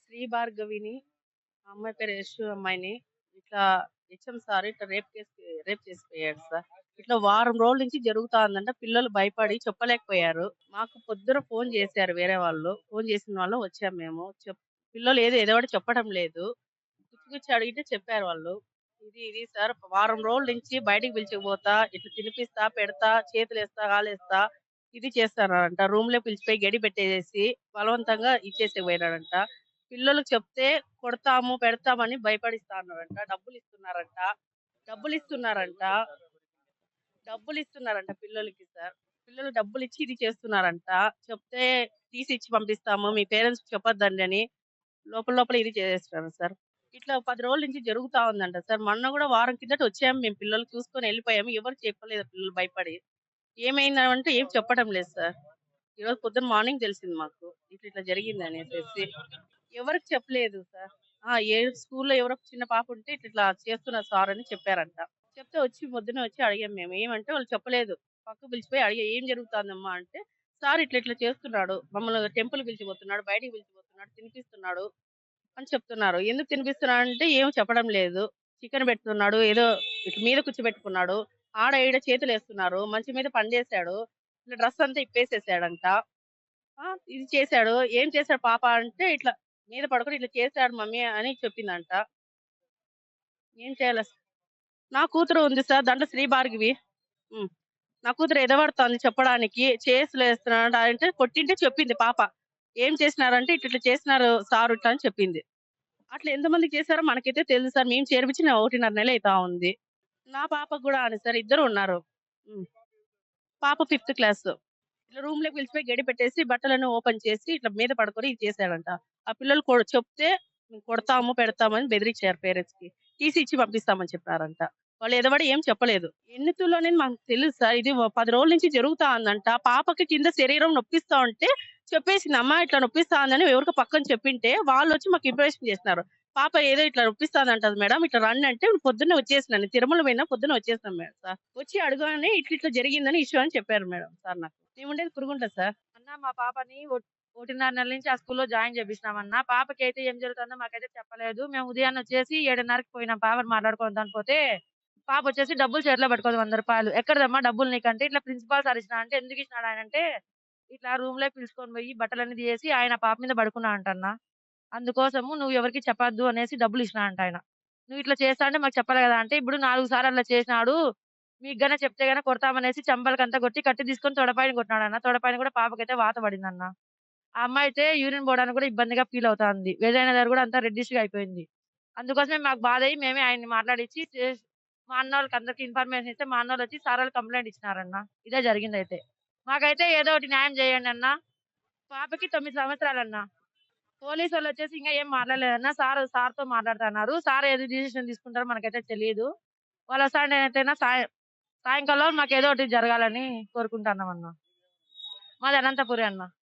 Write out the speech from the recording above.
శ్రీ భార్గవిని అమ్మాయి పేరు యశు అమ్మాయిని ఇట్లా హెచ్ఎం సార్ ఇట్లా రేప్ చేసి రేప్ చేసిపోయాడు సార్. ఇట్లా వారం రోజుల నుంచి జరుగుతా ఉందంట పిల్లలు భయపడి చెప్పలేకపోయారు. మాకు పొద్దున ఫోన్ చేశారు వేరే వాళ్ళు. ఫోన్ చేసిన వాళ్ళు వచ్చాము మేము. చెప్ పిల్లలు ఏదో ఏదో ఒకటి చెప్పడం లేదు. గుచ్చి గుచ్చి అడిగితే చెప్పారు వాళ్ళు. ఇది ఇది సార్ వారం రోజుల నుంచి బయటికి పిలిచిపోతా ఇట్లా తినిపిస్తా పెడతా చేతులు వేస్తా కాలేస్తా ఇది చేస్తానంట రూమ్లో పిలిచిపోయి గడి పెట్టేసి బలవంతంగా ఇచ్చేసి పోయినాడంట పిల్లలకు చెప్తే కొడతాము పెడతామని భయపడిస్తా డబ్బులు ఇస్తున్నారంట డబ్బులు ఇస్తున్నారంట డబ్బులు ఇస్తున్నారంట పిల్లలకి సార్. పిల్లలు డబ్బులు ఇచ్చి ఇది చేస్తున్నారంట. చెప్తే తీసి ఇచ్చి పంపిస్తాము మీ పేరెంట్స్ చెప్పొద్దండి అని లోపల లోపల ఇది చేసేస్తున్నారు సార్. ఇట్లా పది రోజుల నుంచి జరుగుతా ఉందంట సార్. మొన్న కూడా వారం కిందట వచ్చాము మేము పిల్లలు చూసుకొని వెళ్ళిపోయాము. ఎవరు చెప్పలేదు పిల్లలు భయపడి. ఏమైందంటే ఏం చెప్పడం లేదు సార్. ఈరోజు పొద్దున్న మార్నింగ్ తెలిసింది మాకు. ఇట్లా ఇట్లా జరిగింది అనేసి. ఎవరికి చెప్పలేదు సార్. ఆ ఏ స్కూల్లో ఎవరో చిన్న పాప ఉంటే ఇట్లా ఇట్లా చేస్తున్నారు సార్ అని చెప్పారంట. చెప్తే వచ్చి పొద్దున వచ్చి అడిగాం మేము. ఏమంటే వాళ్ళు చెప్పలేదు. పక్క పిలిచిపోయి అడిగా ఏం జరుగుతుందమ్మా? అంటే సార్ ఇట్లా ఇట్లా చేస్తున్నాడు. మమ్మల్ని టెంపుల్ పిలిచిపోతున్నాడు బయటికి పిలిచిపోతున్నాడు తినిపిస్తున్నాడు అని చెప్తున్నారు. ఎందుకు తినిపిస్తున్నాడు? అంటే ఏం చెప్పడం లేదు. చికెన్ పెడుతున్నాడు ఏదో ఇటు మీద కూర్చోబెట్టుకున్నాడు. ఆడ ఈడ చేతులు వేస్తున్నారు మంచి మీద పనిచేశాడు ఇట్లా డ్రెస్ అంతా ఇప్పేసేసాడంట. ఆ, ఇది చేశాడు. ఏం చేశాడు పాప? అంటే ఇట్లా మీద పడుకొని ఇట్లా చేశాడు మమ్మీ అని చెప్పిందంట. ఏం చేయాలి? నా కూతురు ఉంది సార్ దాంట్లో శ్రీ భార్గవి. నా కూతురు ఎదబడుతోంది చెప్పడానికి చేసులు వేస్తున్నాడు అంటే కొట్టింటే చెప్పింది పాప. ఏం చేసినారంటే ఇట్లా ఇట్లా చేసినారు సార్ ఇట్లా అని చెప్పింది. అట్లా ఎంతమంది చేశారో మనకైతే తెలుసు సార్ మేము చేర్పించిన ఒకటిన్నర నెల అవుతా ఉంది. నా పాపకు కూడా అని సార్ ఇద్దరు ఉన్నారు. పాప ఫిఫ్త్ క్లాస్. ఇట్లా రూమ్లోకి పిలిచిపోయి గడి పెట్టేసి బట్టలను ఓపెన్ చేసి ఇట్లా మీద పడుకొని ఇది చేశాడంట. ఆ పిల్లలు చెప్తే కొడతాము పెడతామని బెదిరించారు పేరెంట్స్కి తీసి ఇచ్చి పంపిస్తామని చెప్పారంట. వాళ్ళు ఎదవడ ఏం చెప్పలేదు. ఎన్నితులోనే మాకు తెలుసు సార్ ఇది పది రోజుల నుంచి జరుగుతా ఉందంట. పాపకి కింద శరీరం నొప్పిస్తా ఉంటే చెప్పేసింది అమ్మ ఇట్లా నొప్పిస్తా ఉందని ఎవరికి పక్కన చెప్పింటే వాళ్ళు వచ్చి మాకు ఇంప్రెషన్ చేస్తున్నారు పాప ఏదో ఇట్లా నొప్పిస్తాదంటది మేడం ఇట్లా రండి అంటే పొద్దున్న వచ్చేసినాను తిరుమల పోయినా పొద్దున్న వచ్చేసాను మేడం సార్. వచ్చి అడగానే ఇట్లా ఇట్లా జరిగిందని ఇష్యూ అని చెప్పారు మేడం సార్ నాకు. మేముండేది కురుగుంట కురుగుంటా సార్. అన్న మా పాపని ఒకటిన్నర నుంచి ఆ స్కూల్లో జాయిన్ చేపిస్తామన్న పాపకి అయితే ఏం జరుగుతుందో మాకైతే చెప్పలేదు. మేము ఉదయాన్నే వచ్చేసి ఏడున్నరకి పోయినాం. పాపని మాట్లాడుకుందాం పోతే పాప వచ్చేసి డబ్బులు చేతిలో పెట్టుకోదు వంద రూపాయలు. ఎక్కడదమ్మా డబ్బులు నీకంటే? ఇట్లా ప్రిన్సిపాల్ సార్ ఇచ్చిన అంటే ఎందుకు ఇచ్చినాడు ఆయన అంటే ఇట్లా రూమ్లో పిలుచుకొని పోయి బట్టలన్నీ తీసి ఆయన పాప మీద పడుకున్నా అంటన్న. అందుకోసము నువ్వు ఎవరికి చెప్పద్దు అనేసి డబ్బులు ఇచ్చినా అంట ఆయన. నువ్వు ఇట్లా చేస్తా అంటే మాకు చెప్పాలి కదా అంటే ఇప్పుడు నాలుగు సార్లు అట్లా చేసినాడు. మీకు గన చెప్తే గన కొడతామనేసి చంపలకంతా కొట్టి కట్టి తీసుకొని తొడపాయని కొట్టినాడు అన్న తొడపైన కూడా పాపకైతే వాత పడింది అన్న ఆ అమ్మాయి అయితే యూరిన్ పోవడానికి కూడా ఇబ్బందిగా ఫీల్ అవుతుంది. ఏదైనా దగ్గర కూడా అంతా రెడ్డిష్గా అయిపోయింది. అందుకోసమే మాకు బాధ అయ్యి మేమే ఆయన్ని మాట్లాడించి మా అన్న వాళ్ళకి అందరికి ఇన్ఫర్మేషన్ ఇస్తే మా అన్న వాళ్ళు వచ్చి సార్ వాళ్ళు కంప్లైంట్ ఇచ్చినారన్న. ఇదే జరిగింది అయితే మాకైతే ఏదో ఒకటి న్యాయం చేయండి అన్న. పాపకి తొమ్మిది సంవత్సరాలు అన్న పోలీసు వాళ్ళు వచ్చేసి ఇంకా ఏం మాట్లాడలేదన్న. సార్ సార్తో మాట్లాడుతున్నారు. సార్ ఏది డిసిషన్ తీసుకుంటారో మనకైతే తెలియదు వాళ్ళ సార్ నేనైతేనా సాయం సాయంకాలం మాకు ఏదో ఒకటి జరగాలని కోరుకుంటున్నాం అన్న మాది అనంతపురి అన్న.